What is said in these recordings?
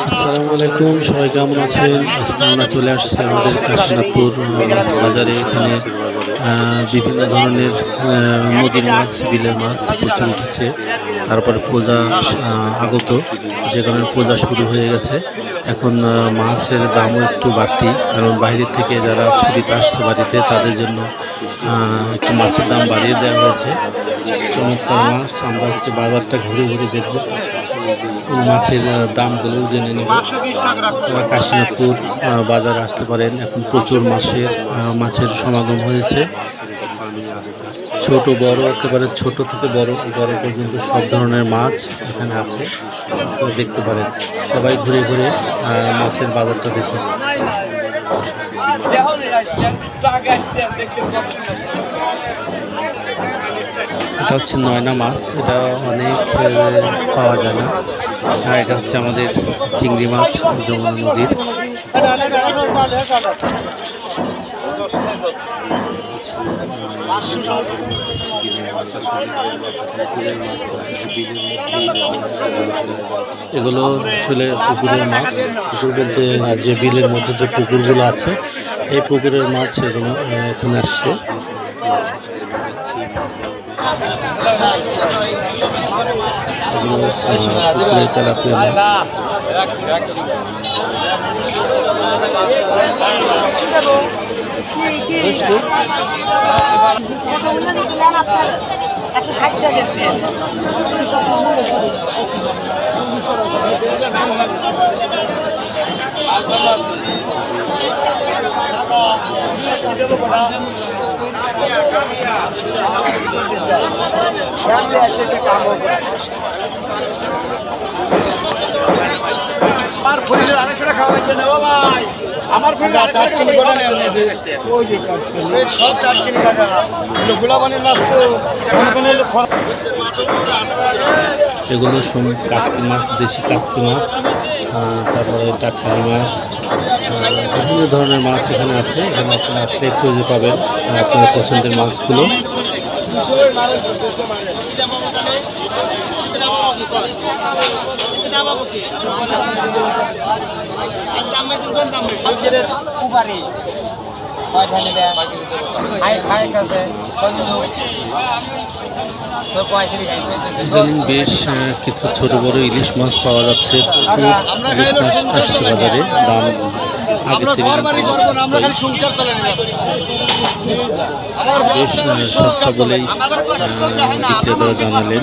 আসসালামু আলাইকুম, সবাই কেমন আছেন? আজকে আমরা চলে আসছি আমাদের কাশীনাথপুর মাছ বাজারে। এখানে বিভিন্ন ধরনের নদীর মাছ, বিলের মাছ প্রচুর উঠেছে। তারপরে পূজা আগত। যে কারণে পূজা শুরু হয়ে গেছে। এখন মাছের দামও একটু বাড়তি। কারণ বাইরের থেকে যারা ছুটিতে আসছে বাড়িতে, তাদের জন্য একটু মাছের দাম বাড়িয়ে দেওয়া হয়েছে। চমৎকার মাছ। আমরা আজকে বাজারটা ঘুরে ঘুরে দেখব। কোন মাছের দামগুলো জেনে নেব। আপনারা কাশীনাথপুর বাজারে আসতে পারেন। এখন প্রচুর মাছের মাছের সমাগম হয়েছে। ছোট, বড়, একেবারে ছোট থেকে বড় বড় পর্যন্ত সব ধরনের মাছ এখানে আছে। দেখতে পারেন। সবাই ঘুরে ঘুরে মাছের বাজারটা দেখুন। এটা হচ্ছে নয়না মাছ, এটা অনেক পাওয়া যায় না। আর এটা হচ্ছে আমাদের চিংড়ি মাছ, যমুনা নদীর। এগুলো আসলে পুকুরের মাছ। পুকুর বলতে যে বিলের মধ্যে যে পুকুরগুলো আছে, এই পুকুরের মাছ এগুলো এখানে আসছে। পুকুরে তেলাপিয়া মাছ একশো ফুলের আরেকটা খাওয়া হয়েছে না ও ভাই। আমার ফরিদের টাটকিনি নেন সব টাটকিনি গোলাবানের মাছ তো এগুলো কাসকি মাছ দেশি কাসকি মাছ তারপরে টাটকানি মাছ বিভিন্ন ধরনের মাছ এখানে আছে। এখানে আপনারা আসলে খুঁজে পাবেন আহ, আপনাদের পছন্দের মাছগুলো। বেশ কিছু ছোট বড় ইলিশ মাছ পাওয়া যাচ্ছে প্রচুর। ইলিশ মাছ আসছে বাজারে দাম আগের থেকে বেশ সস্তা বলেই বিক্রেতারা জানালেন।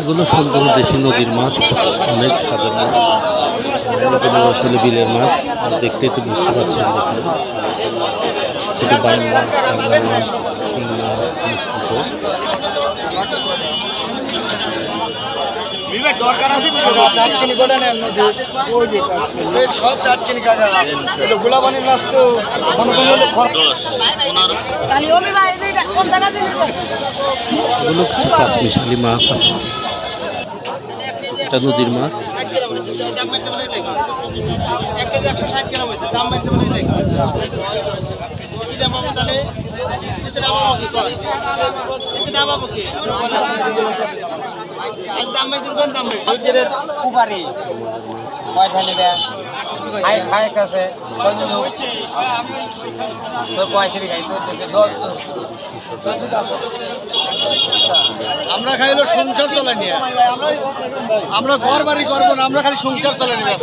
এগুলো সম্পূর্ণ দেশি নদীর মাছ, অনেক স্বাদের মাছ। আসলে বিলের মাছ দেখতেই তো বুঝতে পারছেন দেখুন। ছোট বাইম মাছ মাছ মাছ, মিশ্রিত। টাটকিনি করে নেন নদী ওই যে সব টাটকিনি কাজা এটা গোলাবানের মাছ তো এগুলো কিছু কাশ্মীশালি মাছ আছে এটা নদীর মাছ উপারি পয়সা নেবে আমরা খাইলো সংসার চলে নিয়ে। আমরা ঘর বাড়ি করব না আমরা খালি সংসার চলে নিয়ে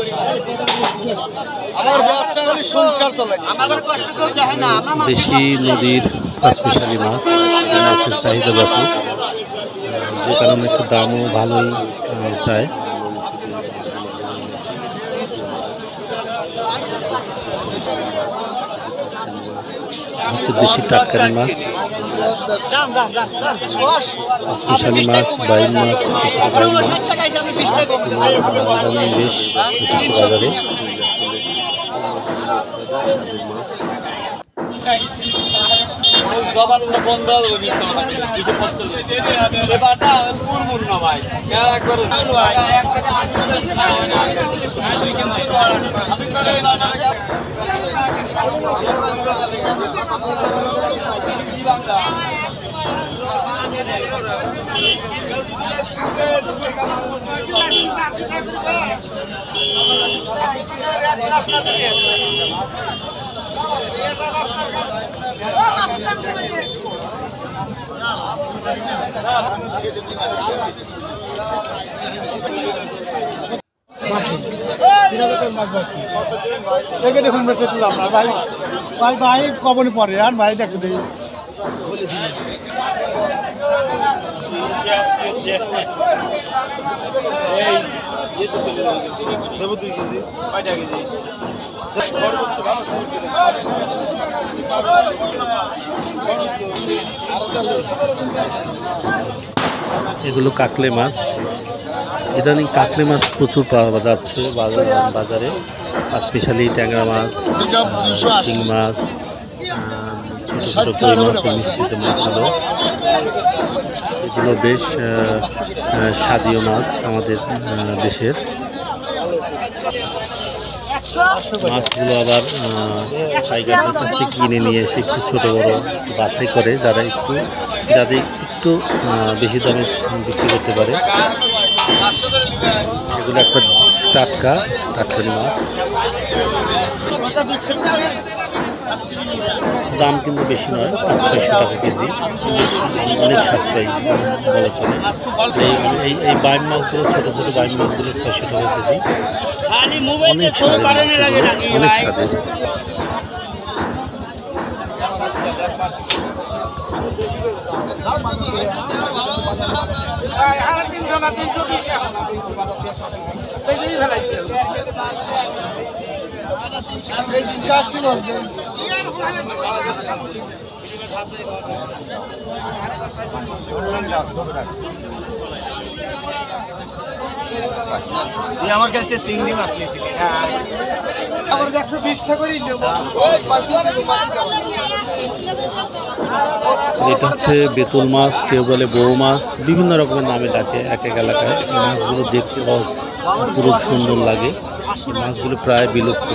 আমার ব্যবসা খালি সংসার চলে আমাদের কষ্ট কেউ দেখে না দেশি নদীর স্পেশালি মাছ মাছের চাহিদা ব্যাপক। যে কারণে একটু দামও ভালোই চায় হচ্ছে দেশি টাটকারি মাছ, স্পেশালি মাছ, বাইম মাছ মাছ। বেশ উঠেছে বাজারে। জবানটা বন্ধ হবে এবারটা পুরমুর না ভাই একবার এক দেখে দেখুন বেঁচে তুলাম না ভাই ভাই ভাই কবনে পরে আর ভাই দেখছ দেখি। দেবো দুই কেজি কয়টা কেজি। এগুলো কাকলে মাছ। ইদানিং কাকলে মাছ প্রচুর পাওয়া যাচ্ছে বাজারে বাজারে। স্পেশালি ট্যাংরা মাছ শিং মাছ ছোটো ছোটো কই মাছ মিশ্রিত মাছগুলো এগুলো বেশ স্বাদীয় মাছ আমাদের দেশের। মাছগুলো আবার পাইকারদের কাছ থেকে কিনে নিয়ে এসে একটু ছোট বড়ো বাছাই করে যারা একটু, যাদের একটু বেশি দামে বিক্রি করতে পারে। এগুলো একটা টাটকা, টাটকারি মাছ। দাম কিন্তু বেশি নয়, পাঁচ, ছয়শো টাকা কেজি। অনেক সাশ্রয়ী বলা চলে। এই এই বাইম মাছগুলো, ছোটো ছোটো বাইম মাছগুলো ছয়শো টাকা কেজি। অনেক অনেক স্বাদের। তুই আমার কাছ থেকে চিংড়ি মাছ নিয়েছিলি হ্যাঁ। আবার একশো করেই নেব এটা হচ্ছে বেতুল মাছ কেউ বলে বউ মাছ বিভিন্ন রকমের নামে ডাকে এক এক এলাকায়। এই মাছগুলো দেখতে অপরূপ সুন্দর লাগে। এই মাছগুলো প্রায় বিলুপ্ত।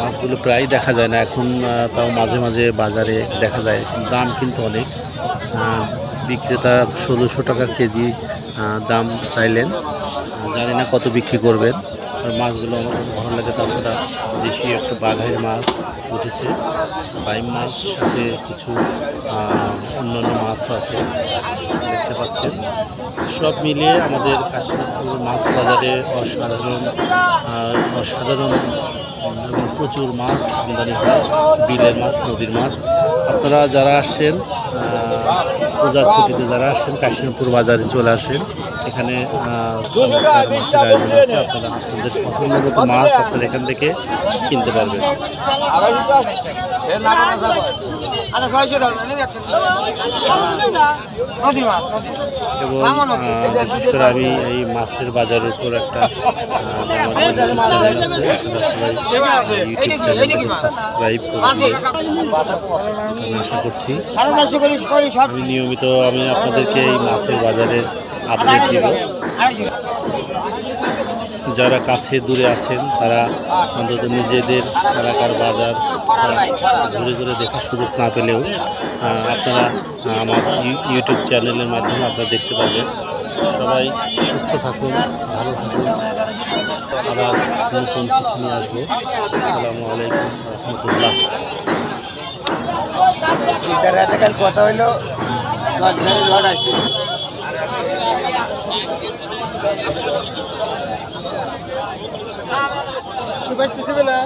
মাছগুলো প্রায় দেখা যায় না। এখন তাও মাঝে মাঝে বাজারে দেখা যায়। দাম কিন্তু অনেক। বিক্রেতা ষোলোশো টাকা কেজি দাম চাইলেন। জানি না কত বিক্রি করবেন। মাছগুলো আমার কাছে ভালো লাগে, তাছাড়া দেশি একটা বাঘের মাছ উঠেছে। বাইম মাছ, সাথে কিছু অন্যান্য মাছও আছে। দেখতে পাচ্ছেন। সব মিলিয়ে আমাদের কাশ্মীরপুর মাছ বাজারে অসাধারণ অসাধারণ প্রচুর মাছ আমদানি হয়, বিলের মাছ, নদীর মাছ। আপনারা যারা আসছেন পূজার ছুটিতে যারা আসছেন কাশিমপুর বাজারে চলে আসেন, এখানে চমৎকার মাছের আয়োজন আছে। আপনারা আপনাদের পছন্দ মতো মাছ আপনারা এখান থেকে কিনতে পারবেন। আচ্ছা এবং বিশেষ করে আমি এই মাছের বাজারের উপর একটা চ্যানেল আছে। আপনারা সবাই ইউটিউব চ্যানেলটাকে সাবস্ক্রাইব করে আমি আশা করছি আমি নিয়মিত আমি আপনাদেরকে এই মাছের বাজারের আপডেট দিব যারা কাছে দূরে আছেন তারা অন্তত নিজেদের এলাকার বাজার ঘুরে ঘুরে দেখার সুযোগ না পেলেও আপনারা আমার ইউ- ইউটিউব চ্যানেলের মাধ্যমে আপনারা দেখতে পাবেন সবাই সুস্থ থাকুন ভালো থাকুন। আবার নতুন কিছু নিয়ে আসব। আসসালামু আলাইকুম রহমতুল্লাহ। কথা হইল সুভাষ দিতে না।